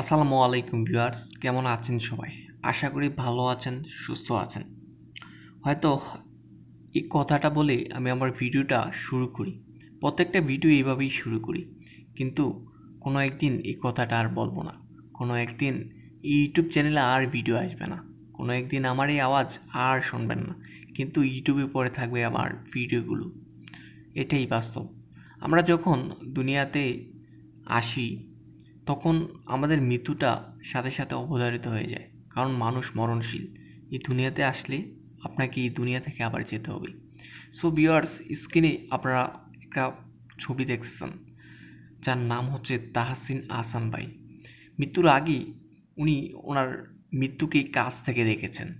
আসসালামু আলাইকুম ভিউয়ার্স, কেমন আছেন সবাই? আশা করি ভালো আছেন, সুস্থ আছেন। হয়তো এই কথাটা বলে আমি আমার ভিডিওটা শুরু করি। প্রত্যেকটা ভিডিও এইভাবেই শুরু করি। কিন্তু কোনো একদিন এই কথাটা আর বলব না। কোনো একদিন ইউটিউব চ্যানেলে আর ভিডিও আসবে না। কোনো একদিন আমার এই আওয়াজ আর শুনবেন না। কিন্তু ইউটিউবে পরে থাকবে আমার ভিডিওগুলো। এটাই বাস্তব। আমরা যখন দুনিয়াতে আসি তখন আমাদের মৃত্যুটা সাথে সাথে অবধারিত হয়ে যায়। কারণ মানুষ মরণশীল। এই দুনিয়াতে আসলে আপনাকে এই দুনিয়া থেকে আবার যেতে হবে। সো বিয়ার্স স্ক্রিনে আপনারা একটা ছবি দেখছেন। যার নাম হচ্ছে তাহসিন আহসান ভাই। মৃত্যুর আগেই উনি ওনার মৃত্যুকে কাছ থেকে দেখেছেন।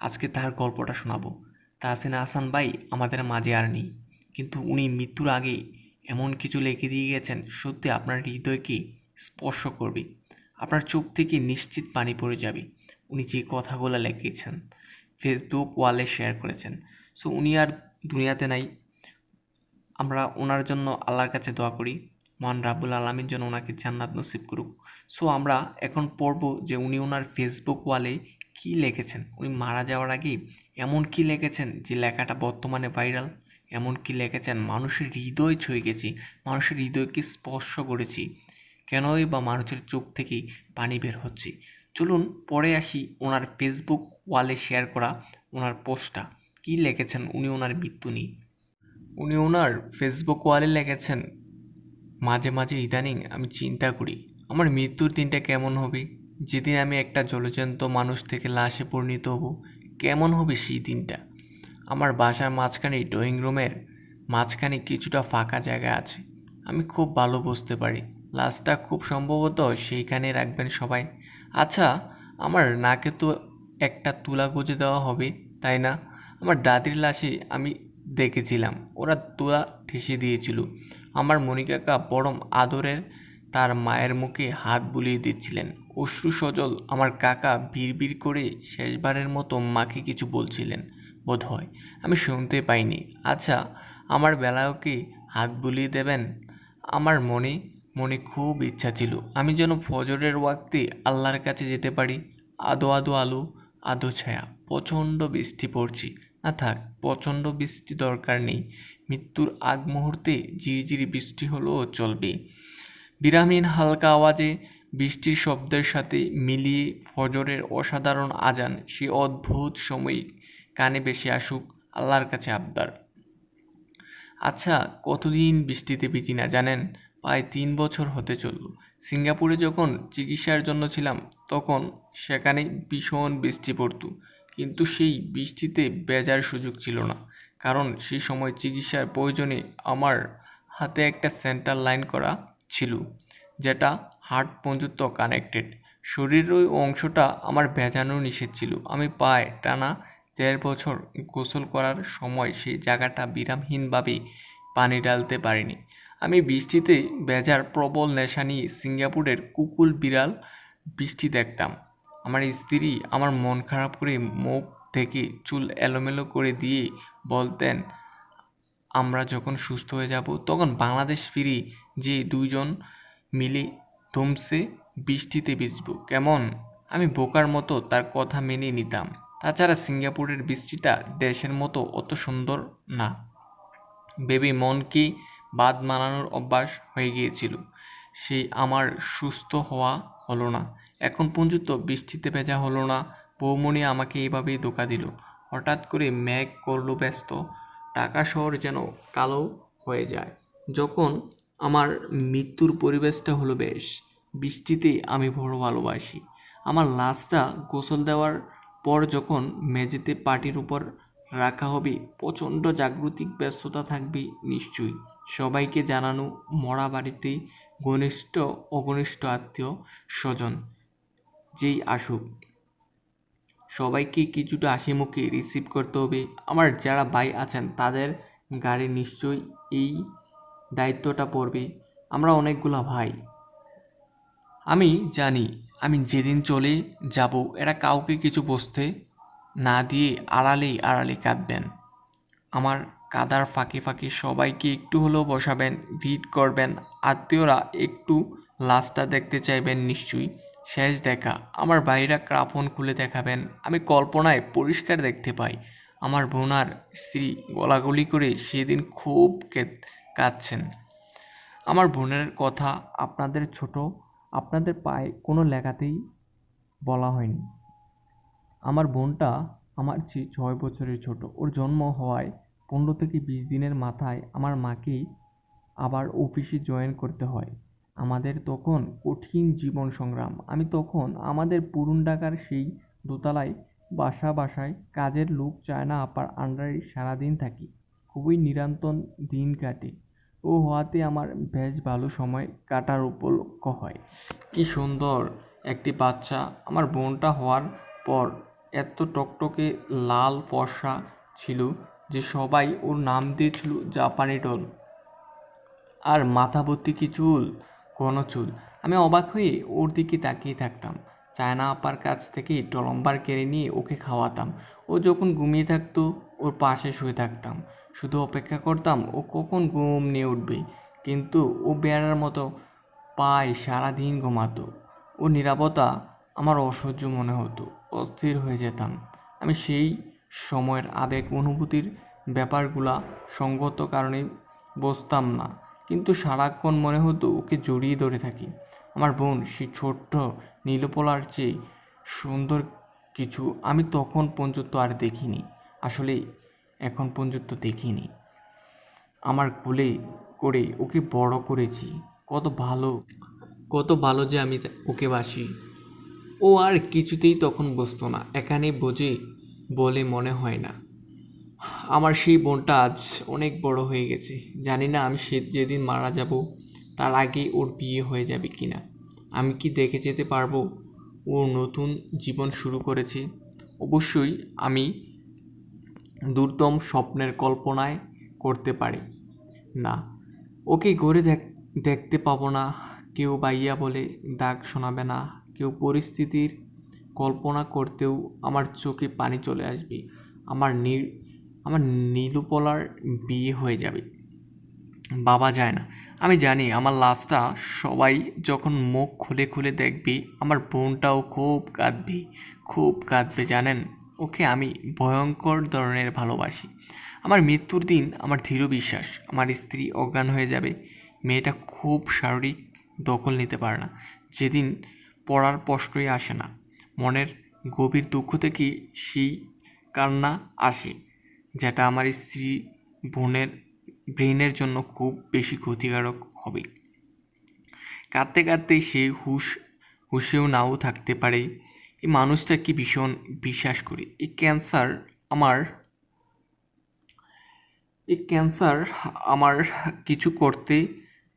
আজকে তার গল্পটা শোনাবো। তাহসিন আহসান ভাই আমাদের মাঝে আর নেই। কিন্তু উনি মৃত্যুর আগে এমন কিছু লিখে দিয়ে গেছেন। সত্যি আপনার হৃদয়কে স্পর্শ করবে। আপনার চোখ থেকে নিশ্চিত পানি পড়ে যাবে। উনি যে কথাগুলো লিখেছেন, ফেসবুক ওয়ালে শেয়ার করেছেন। সো উনি আর দুনিয়াতে নাই। আমরা ওনার জন্য আল্লাহর কাছে দোয়া করি। মহান রাবুল আলমীর জন্য ওনাকে জান্নাত নসিব করুক। সো আমরা এখন পড়ব যে উনি ওনার ফেসবুক ওয়ালে কী লিখেছেন। উনি মারা যাওয়ার আগে এমন কি লিখেছেন যে লেখাটা বর্তমানে ভাইরাল? এমন কি লিখেছেন? মানুষের হৃদয় ছুঁয়ে গেছি। মানুষের হৃদয়কে স্পর্শ করেছি। কেনই বা মানুষের চোখ থেকে পানি বের হচ্ছে? চলুন পরে আসি ওনার ফেসবুক ওয়ালে শেয়ার করা ওনার পোস্টটা। কী লিখেছেন উনি ওনার মৃত্যু নিয়ে? উনি ওনার ফেসবুক ওয়ালে লিখেছেন, মাঝে মাঝে ইদানিং আমি চিন্তা করি, আমার মৃত্যুর দিনটা কেমন হবে? যেদিন আমি একটা জলজন্ত মানুষ থেকে লাশে পরিণত হব, কেমন হবে সেই দিনটা? আমার বাসার মাঝখানে ড্রয়িং রুমের মাঝখানে কিছুটা ফাঁকা জায়গা আছে, আমি খুব ভালো বুঝতে পারি। লাশটা খুব সম্ভবত সেইখানে রাখবেন সবাই। আচ্ছা আমার নাকে তো একটা তুলা গুজে দেওয়া হবে, তাই না? আমার দাদির লাশে আমি দেখেছিলাম, ওরা তুলা ঠেসে দিয়েছিল। আমার মনিকাকা পরম আদরের তার মায়ের মুখে হাত বুলিয়ে দিচ্ছিলেন। অশ্রু সজল আমার কাকা বিড়বিড় করে শেষবারের মতো মাকে কিছু বলছিলেন। বোধ হয় আমি শুনতে পাইনি। আচ্ছা আমার বেলায়ও হাত বুলিয়ে দেবেন? আমার মনে মনে খুব ইচ্ছা ছিল। আমি যেন ফজরের ওয়াক্তে আল্লাহর কাছে যেতে পারি। আদো আদো আলো, আদো ছায়া, প্রচণ্ড বৃষ্টি পড়ছি। না থাক, প্রচণ্ড বৃষ্টি দরকার নেই। মৃত্যুর আগ মুহূর্তে ঝিরিঝিরি বৃষ্টি হলেও চলবে। বিরামহীন হালকা আওয়াজে বৃষ্টির শব্দের সাথে মিলিয়ে ফজরের অসাধারণ আজান সে অদ্ভুত সময় কানে বেশি আসুক, আল্লাহর কাছে আবদার। আচ্ছা কতদিন বৃষ্টিতে ভিজি না জানেন? প্রায় তিন বছর হতে চলল। সিঙ্গাপুরে যখন চিকিৎসার জন্য ছিলাম, তখন সেখানে ভীষণ বৃষ্টি পড়ত। কিন্তু সেই বৃষ্টিতে বেজার সুযোগ ছিল না। কারণ সেই সময় চিকিৎসার প্রয়োজনে আমার হাতে একটা সেন্টার লাইন করা ছিল, যেটা হার্ট পর্যন্ত কানেক্টেড। শরীরের ওই অংশটা আমার ভেজানো নিষেধ ছিল। আমি পায়ে টানা দেড় বছর গোসল করার সময় সেই জায়গাটা বিরামহীনভাবে পানি ডালতে পারিনি। আমি বৃষ্টিতে বেজার প্রবল নেশা নিয়ে সিঙ্গাপুরের কুকুল বিড়াল বৃষ্টি দেখতাম। আমার স্ত্রী আমার মন খারাপ করে মুখ থেকে চুল এলোমেলো করে দিয়ে বলতেন, আমরা যখন সুস্থ হয়ে যাব, তখন বাংলাদেশ ফিরি, যে দুইজন মিলে ধুমসে বৃষ্টিতে ভিজব। কেমন? আমি বোকার মতো তার কথা মেনে নিতাম। তাছাড়া সিঙ্গাপুরের বৃষ্টিটা দেশের মতো অত সুন্দর না। বেবি মনকে বাদ মানানোর অভ্যাস হয়ে গিয়েছিল। সেই আমার সুস্থ হওয়া হলো না। এখন পর্যন্ত বৃষ্টিতে ভেজা হলো না। বৌমণি আমাকে এইভাবেই ধোকা দিল। হঠাৎ করে ম্যাগ করল ব্যস্ত। ঢাকা শহর যেন কালো হয়ে যায়। যখন আমার মৃত্যুর পরিবেশটা হলো বেশ বৃষ্টিতে আমি বড় ভালোবাসি। আমার লাশটা গোসল দেওয়ার পর যখন মেঝেতে পাটির উপর রাখা হবে, প্রচণ্ড জাগৃতিক ব্যস্ততা থাকবে নিশ্চয়ই। সবাইকে জানানো মরা বাড়িতে ঘনিষ্ঠ, অঘনিষ্ঠ আত্মীয় স্বজন যেই আসুক। সবাইকে কিছুটা হাসি মুখে রিসিভ করতে হবে। আমার যারা ভাই আছেন, তাদের গাড়ি নিশ্চয়ই এই দায়িত্বটা পড়বে। আমরা অনেকগুলো ভাই। আমি জানি, আমি যেদিন চলে যাব, এরা কাউকে কিছু বসতে না দিয়ে আড়ালেই আড়ালে কাঁদবেন। আমার কাদার ফাঁকে ফাঁকে সবাইকে একটু হলেও বসাবেন, ভিড় করবেন। আত্মীয়রা একটু লাশটা দেখতে চাইবেন নিশ্চয়ই। শেষ দেখা। আমার ভাইরা ক্রাফন খুলে দেখাবেন। আমি কল্পনায় পরিষ্কার দেখতে পাই। আমার বোনার স্ত্রী গলাগলি করে সেদিন খুব কাঁদছেন আমার বোনের কথা আপনাদের ছোট, আপনাদের পায়ে কোনো লেখাতেই বলা হয়নি। আমার বোনটা আমার চেয়ে ছয় বছরের ছোট। ওর জন্ম হওয়ায় পনেরো থেকে বিশ দিনের মাথায় আমার মাকেই আবার অফিসে জয়েন করতে হয়। আমাদের তখন কঠিন জীবন সংগ্রাম। আমি তখন আমাদের পুরুন ঢাকার সেই দোতলায় বাসা বাসায় কাজের লোক চায় না, আপার আন্ডারে সারাদিন থাকি। খুবই নিরন্তর দিন কাটে। ও হওয়াতে আমার বেশ ভালো সময় কাটার উপলক্ষ হয়। কি সুন্দর একটি বাচ্চা। আমার বোনটা হওয়ার পর এত টকটকে লাল ফর্সা ছিল। যে সবাই ওর নাম দিয়েছিল জাপানি ডল আর মাথা ভর্তি কি চুল? কোনো চুল। আমি অবাক হয়ে ওর দিকে তাকিয়ে থাকতাম। চায়না আপার কাছ থেকে টলম্বার কেড়ে নিয়ে ওকে খাওয়াতাম। ও যখন ঘুমিয়ে থাকতো, ওর পাশে শুয়ে থাকতাম। শুধু অপেক্ষা করতাম, ও কখন ঘুম নিয়ে উঠবে। কিন্তু ও বেড়ার মতো পায় সারাদিন ঘুমাতো। ও নিরাপত্তা আমার অসহ্য মনে হতো। অস্থির হয়ে যেতাম। আমি সেই সময়ের আবেগ অনুভূতির ব্যাপারগুলা সঙ্গত কারণে বসতাম না। কিন্তু সারাক্ষণ মনে হতো ওকে জড়িয়ে ধরে থাকি। আমার বোন সেই ছোট্ট, নীলপলার চেয়ে সুন্দর কিছু আমি তখন পর্যন্ত আর দেখিনি। আসলে এখন পর্যন্ত দেখিনি। আমার কোলে করে ওকে বড় করেছি। কত ভালো কত ভালো যে আমি ওকে বাসি। ও আর কিছুতেই তখন বসতো না। এখানে বোঝে বলে মনে হয় না। আমার সেই বোনটা আজ অনেক বড় হয়ে গেছে। জানি না আমি সে যেদিন মারা যাব, তার আগে ওর বিয়ে হয়ে যাবে কি না আমি কি দেখে যেতে পারব? ও নতুন জীবন শুরু করেছে। অবশ্যই আমি দুর্দম স্বপ্নের কল্পনায় করতে পারি। না, ওকে ঘরে দেখ, দেখতে পাবো না। কেউ বাইয়া বলে ডাক শোনাবে না। কেউ পরিস্থিতির কল্পনা করতেও আমার চোখে পানি চলে আসবে। আমার নীল, আমার নীলুপলার বিয়ে হয়ে যাবে। বাবা যায় না। আমি জানি আমার লাশটা সবাই যখন মুখ খুলে খুলে দেখবে, আমার বোনটাও খুব কাঁদবে খুব কাঁদবে, জানেন? ওকে আমি ভয়ঙ্কর ধরনের ভালোবাসি। আমার মৃত্যুর দিন আমার দৃঢ় বিশ্বাস, আমার স্ত্রী অজ্ঞান হয়ে যাবে। মেয়েটা খুব শারীরিক দখল নিতে পারে না। যেদিন পড়ার প্রশ্নই আসে না। মনের গভীর দুঃখ থেকে সেই কান্না আসে, যেটা আমার স্ত্রী বোনের, ব্রেনের জন্য খুব বেশি ক্ষতিকারক হবে। কাঁদতে কাঁদতে সে হুশ, হুশেও নাও থাকতে পারে। এই মানুষটাকে ভীষণ বিশ্বাস করি। এই ক্যান্সার আমার, এই ক্যান্সার আমার কিছু করতে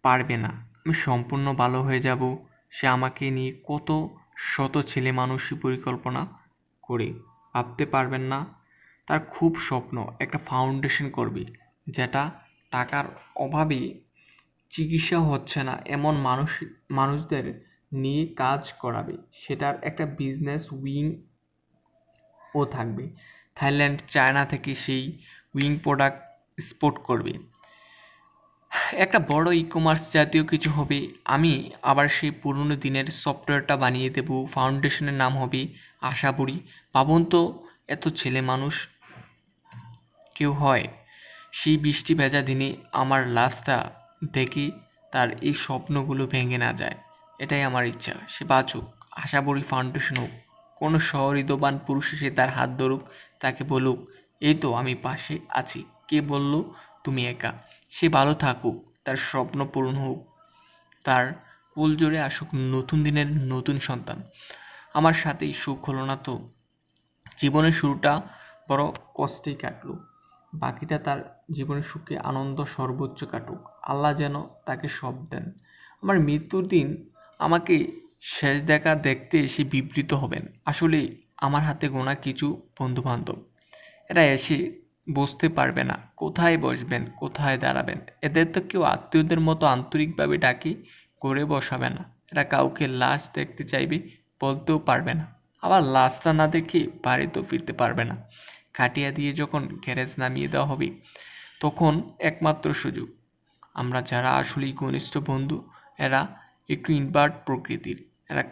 পারবে না। আমি সম্পূর্ণ ভালো হয়ে যাব। সে আমাকে নিয়ে কত শত ছেলে মানুষই পরিকল্পনা করে ভাবতে পারবেন না। তার খুব স্বপ্ন একটা ফাউন্ডেশন করবে, যেটা টাকার অভাবে চিকিৎসা হচ্ছে না, এমন মানুষ, মানুষদের নিয়ে কাজ করাবে। সেটার একটা বিজনেস উইং ও থাকবে। থাইল্যান্ড, চায়না থেকে সেই উইং প্রোডাক্ট স্পোর্ট করবে। একটা বড় ই কমার্স জাতীয় কিছু হবে। আমি আবার সেই পুরনো দিনের সফটওয়্যারটা বানিয়ে দেব। ফাউন্ডেশনের নাম হবে আশা বুড়ি ভাবুন তো এত ছেলে মানুষ কেউ হয়। সেই বৃষ্টি ভেজা দিনে আমার লাশটা দেখে তার এই স্বপ্নগুলো ভেঙে না যায়। এটাই আমার ইচ্ছা। সে বাঁচুক। আশাবড়ি ফাউন্ডেশন হোক। কোনো সহৃদবান পুরুষ এসে তার হাত ধরুক, তাকে বলুক, এই তো আমি পাশে আছি। কে বলল? তুমি একা। সে ভালো থাকুক, তার স্বপ্ন পূরণ হোক, তার কুল জোরে আসুক নতুন দিনের নতুন সন্তান। আমার সাথেই সুখ হলো না তো? জীবনের শুরুটা বড় কষ্টেই কাটলো। বাকিটা তার জীবনের সুখে আনন্দ সর্বোচ্চ কাটুক। আল্লাহ যেন তাকে সব দেন। আমার মৃত্যুর দিন আমাকে শেষ দেখা দেখতে এসে বিবৃত হবেন। আসলে আমার হাতে গোনা কিছু বন্ধুবান্ধব। এরা এসে বসতে পারবে না। কোথায় বসবেন? কোথায় দাঁড়াবেন? এদের তো কেউ আত্মীয়দের মতো আন্তরিকভাবে ডাকে করে বসাবে না। এরা কাউকে লাশ দেখতে চাইবে বলতেও পারবে না। আবার লাশটা না দেখে বাড়িতেও ফিরতে পারবে না। খাটিয়া দিয়ে যখন গ্যারেজ নামিয়ে দেওয়া হবে, তখন একমাত্র সুযোগ। আমরা যারা আসলেই ঘনিষ্ঠ বন্ধু, এরা একটু ইনভার্ট প্রকৃতির। এরা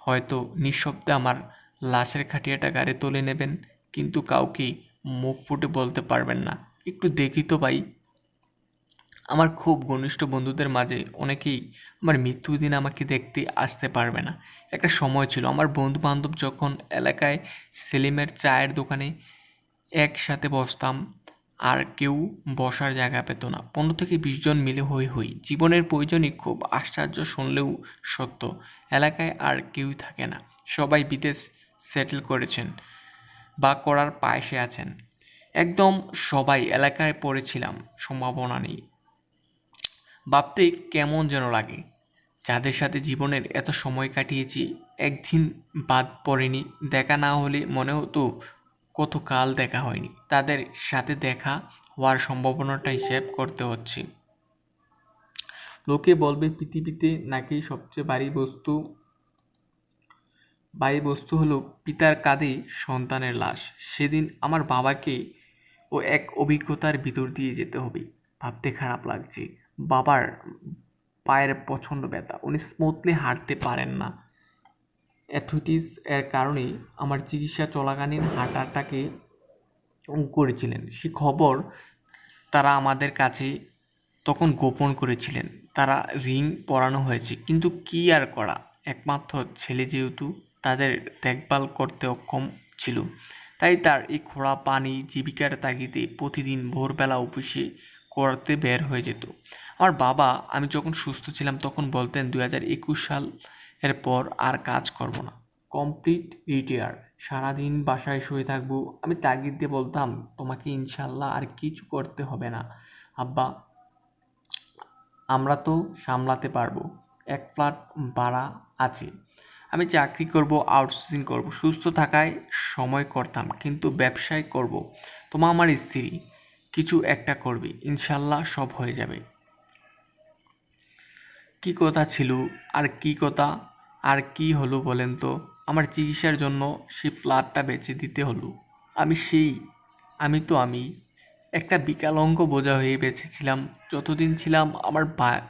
হয়তো নিঃশব্দে আমার লাশের খাটিয়াটা গাড়ি তুলে নেবেন, কিন্তু কাউকেই মুখ ফুটে বলতে পারবেন না। একটু দেখি তো ভাই। আমার খুব ঘনিষ্ঠ বন্ধুদের মাঝে অনেকেই আমার মৃত্যুর দিন আমাকে দেখতে আসতে পারবে না। একটা সময় ছিল, আমার বন্ধু বান্ধব যখন এলাকায় সেলিমের চায়ের দোকানে একসাথে বসতাম, আর কেউ বসার জায়গা পেত না। পনেরো থেকে বিশ জন মিলে হই হই। জীবনের প্রয়োজনই খুব আশ্চর্য শুনলেও সত্য। এলাকায় আর কেউই থাকে না। সবাই বিদেশ সেটেল করেছেন। বা করার পায়েসে আছেন। একদম সবাই এলাকায় পড়েছিলাম, সম্ভাবনা নেই। ভাবতে কেমন যেন লাগে। যাদের সাথে জীবনের এত সময় কাটিয়েছি, একদিন বাদ পড়েনি। দেখা না হলে মনে হতো কত কাল দেখা হয়নি। তাদের সাথে দেখা হওয়ার সম্ভাবনাটা হিসেব করতে হচ্ছে। লোকে বলবে পৃথিবীতে নাকি সবচেয়ে ভারী বস্তু ভারী বস্তু হলো পিতার কাঁধে সন্তানের লাশ। সেদিন আমার বাবাকে ও এক অভিজ্ঞতার ভিতর দিয়ে যেতে হবে। ভাবতে খারাপ লাগছে। বাবার পায়ের প্রচণ্ড ব্যথা। উনি স্মুথলি হাঁটতে পারেন না। অ্যাথিটিস এর কারণে আমার চিকিৎসা চলাকালীন হাঁটাটাকে করেছিলেন। সে খবর তারা আমাদের কাছে তখন গোপন করেছিলেন। তারা রিং পরানো হয়েছে। কিন্তু কি আর করা? একমাত্র ছেলে যেহেতু তাদের দেখভাল করতে অক্ষম ছিল। তাই তার এই খোড়া পানি জীবিকার তাগিদে প্রতিদিন ভোরবেলা অফিসে করতে বের হয়ে যেত। আমার বাবা, আমি যখন সুস্থ ছিলাম তখন বলতেন দু হাজার একুশ সাল এর পর আর কাজ করব না। Complete retire. সারাদিন বাসায় শুয়ে থাকব। আমি তাগিদ দিয়ে বলতাম, তোমাকে ইনশাল্লাহ আর কিছু করতে হবে না। আব্বা, আমরা তো সামলাতে পারব। এক ফ্ল্যাট ভাড়া আছে। আমি চাকরি করব আউটসোর্সিং করব, সুস্থ থাকায় সময় করতাম, কিন্তু ব্যবসায় করব। তোমা আমার স্ত্রী, কিছু একটা করবে, ইনশাল্লাহ সব হয়ে যাবে। কি কথা ছিল, আর কি কথা, আর কি হলো বলেন তো? আমার চিকিৎসার জন্য সেই ফ্ল্যাটটা বেচে দিতে হলো। আমি সেই, আমি তো আমি, একটা বিকালঙ্গ বোঝা হয়ে বেঁচেছিলাম। যতদিন ছিলাম আমার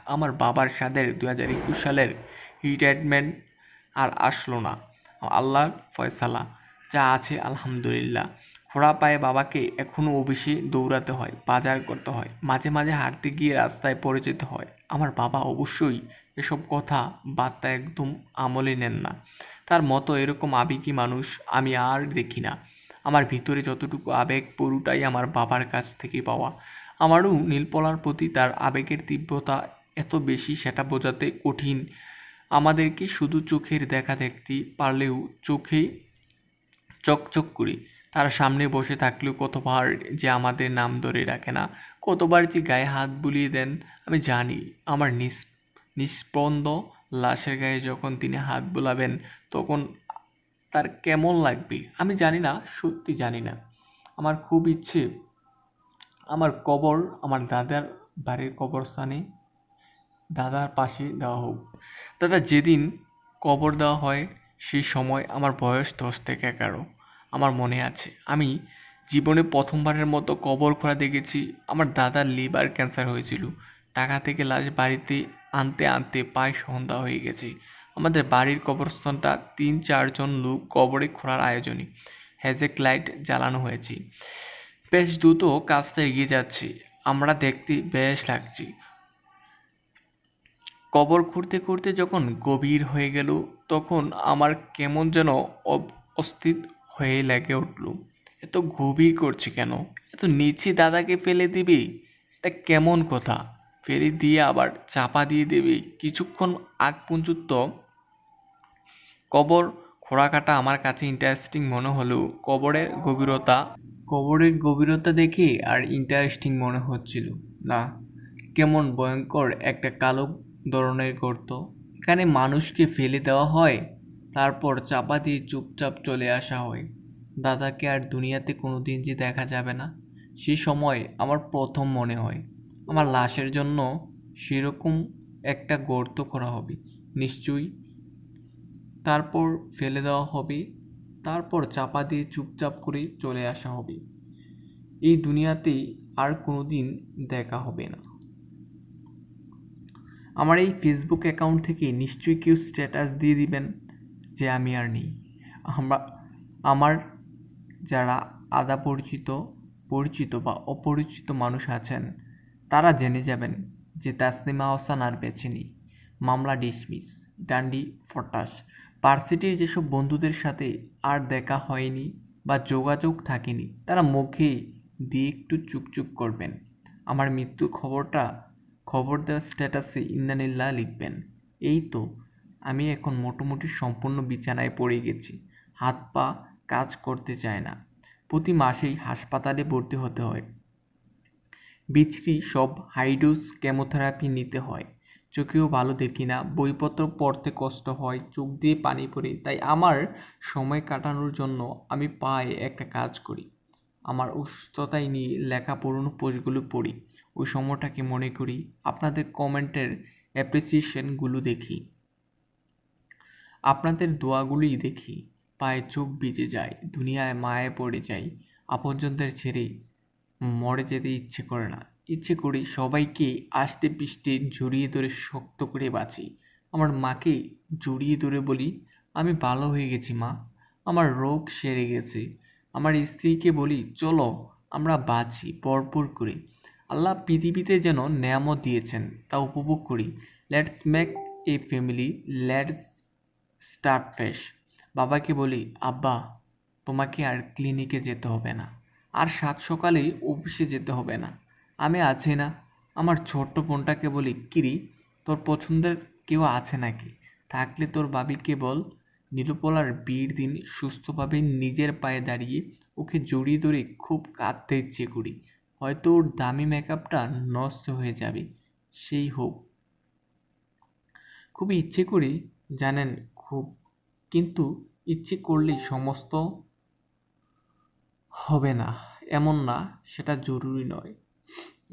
আমার বাবার সাদের দু হাজার একুশ সালের রিটায়ারমেন্ট আর আসলো না। আল্লাহর ফয়সালা যা আছে, আলহামদুলিল্লাহ। খোড়া পায়ে বাবাকে এখনও অফিসে দৌড়াতে হয়, বাজার করতে হয়। মাঝে মাঝে হাঁটতে গিয়ে রাস্তায় পড়ে যেতে হয়। আমার বাবা অবশ্যই এসব কথা বার্তা একদম আমলে নেন না। তার মতো এরকম আবেগী মানুষ আমি আর দেখি না। আমার ভিতরে যতটুকু আবেগ, পুরোটাই আমার বাবার কাছ থেকে পাওয়া। আমারও নীলপলার প্রতি তার আবেগের তীব্রতা এত বেশি সেটা বোঝাতে কঠিন। আমাদেরকে শুধু চোখের দেখা দেখতে পারলেও চোখে চকচক করি। তার সামনে বসে থাকলেও কতবার যে আমাদের নাম ধরে রাখে না, কতবার যে গায়ে হাত বুলিয়ে দেন, আমি জানি। আমার নিস, নিষ্পন্দ লাশের গায়ে যখন তিনি হাত বোলাবেন, তখন তার কেমন লাগবে? আমি জানি না, সত্যি জানি না। আমার খুব ইচ্ছে, আমার কবর, আমার দাদার বাড়ির কবরস্থানে দাদার পাশে দেওয়া হোক। দাদা, যেদিন কবর দেওয়া হয়, সেই সময় আমার বয়স দশ থেকে এগারো। আমার মনে আছে, আমি জীবনে প্রথমবারের মতো কবর খোঁড়া দেখেছি। আমার দাদার লিভার ক্যান্সার হয়েছিল। টাকা থেকে লাশ বাড়িতে আনতে আনতে প্রায় সন্ধ্যা হয়ে গেছে। আমাদের বাড়ির কবরস্থানটা তিন চারজন লোক কবরে খোঁড়ার আয়োজনে হ্যাজেক লাইট জ্বালানো হয়েছে। বেশ দ্রুত কাজটা এগিয়ে যাচ্ছে। আমরা দেখতে বেশ লাগছি। কবর খুঁড়তে খুঁড়তে যখন গভীর হয়ে গেল, তখন আমার কেমন যেন অস্থিত হয়ে লেগে উঠল। এত গভীর করছে কেন? এত নিচে দাদাকে ফেলে দিবি? এটা কেমন কথা? ফেলে দিয়ে আবার চাপা দিয়ে দেবে? কিছুক্ষণ আগ পর্যন্ত কবর খোঁড়া কাটা আমার কাছে ইন্টারেস্টিং মনে হলেও কবরের গভীরতা কবরের গভীরতা দেখে আর ইন্টারেস্টিং মনে হচ্ছিল না। কেমন ভয়ঙ্কর একটা কালো ধরনের গর্ত। এখানে মানুষকে ফেলে দেওয়া হয়, তারপর চাপা দিয়ে চুপচাপ চলে আসা হয়। দাদাকে আর দুনিয়াতে কোনো দিন যে দেখা যাবে না, সে সময় আমার প্রথম মনে হয়। আমার লাশের জন্য সেরকম একটা গর্ত করা হবে। নিশ্চয়ই তারপর ফেলে দেওয়া হবে, তারপর চাপা দিয়ে চুপচাপ করে চলে আসা হবে। এই দুনিয়াতে আর কোনো দিন দেখা হবে না। আমার এই ফেসবুক অ্যাকাউন্ট থেকে নিশ্চয়ই কেউ স্ট্যাটাস দিয়ে দিবেন যে আমি আর নেই। আমরা, আমার যারা আদা পরিচিত পরিচিত বা অপরিচিত মানুষ আছেন, তারা জেনে যাবেন যে তাসনিমা হাসান আর বেছে নেই মামলা ডিসমিস, ডান্ডি ফটাস। পার্সিটির যেসব বন্ধুদের সাথে আর দেখা হয়নি বা যোগাযোগ থাকেনি, তারা মুখে দিয়ে একটু চুপচুপ করবেন। আমার মৃত্যুর খবরটা খবর দেওয়ার স্ট্যাটাসে ইন্নানিল্লাহ লিখবেন, এই তো, আমি এখন মোটামুটি সম্পূর্ণ বিছানায় পড়ে গেছি, হাত পা কাজ করতে চায় না, প্রতি মাসেই হাসপাতালে ভর্তি হতে হয়। বিচ্ছিরি সব হাইডোজ কেমোথেরাপি নিতে হয়, চোখেও ভালো দেখি না, বইপত্র পড়তে কষ্ট হয়, চোখ দিয়ে পানি পড়ে, তাই আমার সময় কাটানোর জন্য আমি পায়ে একটা কাজ করি, আমার অসুস্থতায় নিয়ে লেখা পুরনো পোস্টগুলো পড়ি। ওই সময়টাকে মনে করি আপনাদের কমেন্টের অ্যাপ্রিসিয়েশনগুলো দেখি। আপনাদের দোয়াগুলোই দেখি, পায়ে চোখ ভিজে যায়, দুনিয়ায় মায়ে পড়ে যাই, আপনজনদের ছেড়ে মরে যেতে ইচ্ছে করে না। ইচ্ছে করি সবাইকে আষ্টে পিষ্টে জড়িয়ে ধরে শক্ত করে বাঁচি। আমার মাকে জড়িয়ে ধরে বলি, আমি ভালো হয়ে গেছি মা, আমার রোগ সেরে গেছে। আমার স্ত্রীকে বলি, চলো আমরা বাঁচি, পরপর করে। আল্লাহ পৃথিবীতে যেন নেয়ামত দিয়েছেন, তা উপভোগ করি। Let's make a family let's start fresh বাবাকে বলি, আব্বা, তোমাকে আর ক্লিনিকে যেতে হবে না। আর সাত সকালেই অফিসে যেতে হবে না। আমি আছি না। আমার ছোট্ট বোনটাকে বলি, কিরি, তোর পছন্দের কেউ আছে নাকি? থাকলে তোর বাবিকে বল। নীলুপলার বিয়ের দিন সুস্থভাবে নিজের পায়ে দাঁড়িয়ে ওকে জড়িয়ে ধরে খুব কাঁদতে ইচ্ছে করি। হয়তো ওর দামি মেকআপটা নষ্ট হয়ে যাবে, সেই হোক খুবই ইচ্ছে করি, জানেন, খুব। কিন্তু ইচ্ছে করলেই সমস্ত হবে না, এমন না, সেটা জরুরি নয়।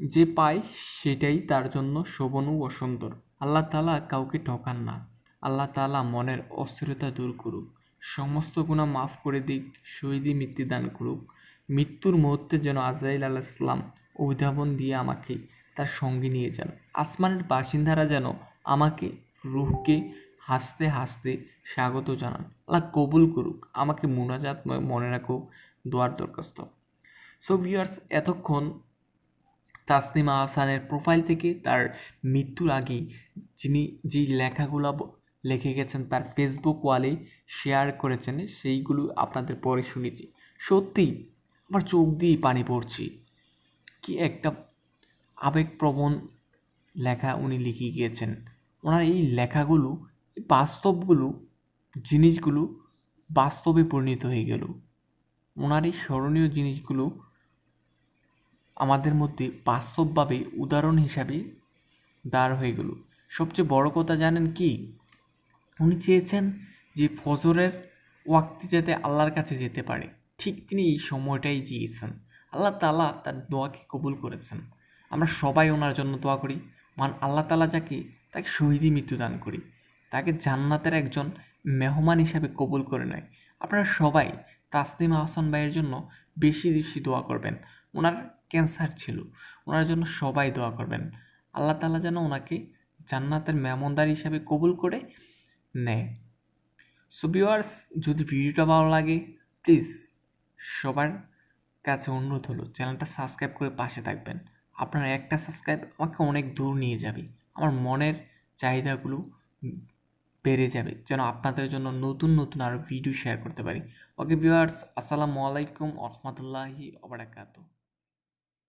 যে পায় সেটাই তার জন্য শোভনু ও সুন্দর আল্লাহ তালা কাউকে ঠকান না। আল্লাহ তালা মনের অস্থিরতা দূর করুক। সমস্ত গুণা মাফ করে দিক, শহীদি মৃত্যু দান করুক। মৃত্যুর মুহূর্তে যেন আজরাইল আল্লাহ ইসলাম উদ্ভাবন দিয়ে আমাকে তার সঙ্গে নিয়ে যান। আসমানের বাসিন্দারা যেন আমাকে, রুহকে হাসতে হাসতে স্বাগত জানান। আল্লাহ কবুল করুক, আমাকে মুনাজাত মনে রাখো, দোয়ার দরখাস্ত। সো ভিউয়ার্স এতক্ষণ তাসনিমা হাসানের প্রোফাইল থেকে তার মৃত্যুর আগে যিনি, যেই লেখাগুলো লিখে গেছেন তার ফেসবুক ওয়ালে শেয়ার করেছেন, সেইগুলো আপনাদের পরে শুনেছি। সত্যি আমার চোখ দিয়ে পানি পড়ছি। কি একটা আবেগপ্রবণ লেখা উনি লিখে গিয়েছেন। ওনার এই লেখাগুলো বাস্তবগুলো, জিনিসগুলো বাস্তবে পরিণত হয়ে গেল। ওনার এই স্মরণীয় জিনিসগুলো আমাদের মধ্যে বাস্তবভাবে উদাহরণ হিসাবে দাঁড় হয়ে গেল। সবচেয়ে বড় কথা জানেন কি? উনি চেয়েছেন যে ফজরের ওয়াক্তি যাতে আল্লাহর কাছে যেতে পারে। ঠিক তিনি এই সময়টাই জিয়েছেন আল্লাহ তালা তার দোয়াকে কবুল করেছেন। আমরা সবাই ওনার জন্য দোয়া করি। মান আল্লাহ তালা যাকে, তাকে শহীদি মৃত্যুদান করি। তাকে জান্নাতের একজন মেহমান হিসাবে কবুল করে নেয়। আপনারা সবাই তাসলিমা আহসান ভাইয়ের জন্য বেশি বেশি দোয়া করবেন। ওনার ক্যান্সার ছিল। ওনার জন্য সবাই দোয়া করবেন। আল্লাহ তালা যেন ওনাকে জান্নাতের মেহমানদার হিসাবে কবুল করে নেয়। সো ভিওয়ার্স যদি ভিডিওটা ভালো লাগে প্লিজ সবার কাছে অনুরোধ হলো, চ্যানেলটা সাবস্ক্রাইব করে পাশে থাকবেন। আপনার একটা সাবস্ক্রাইব আমাকে অনেক দূর নিয়ে যাবে। আমার মনের চাহিদাগুলো বেড়ে যাবে যেন আপনাদের জন্য নতুন নতুন আরও ভিডিও শেয়ার করতে পারি। ওকে ভিউয়ার্স আসসালামু আলাইকুম রহমতুল্লাহি ওবরাকাতু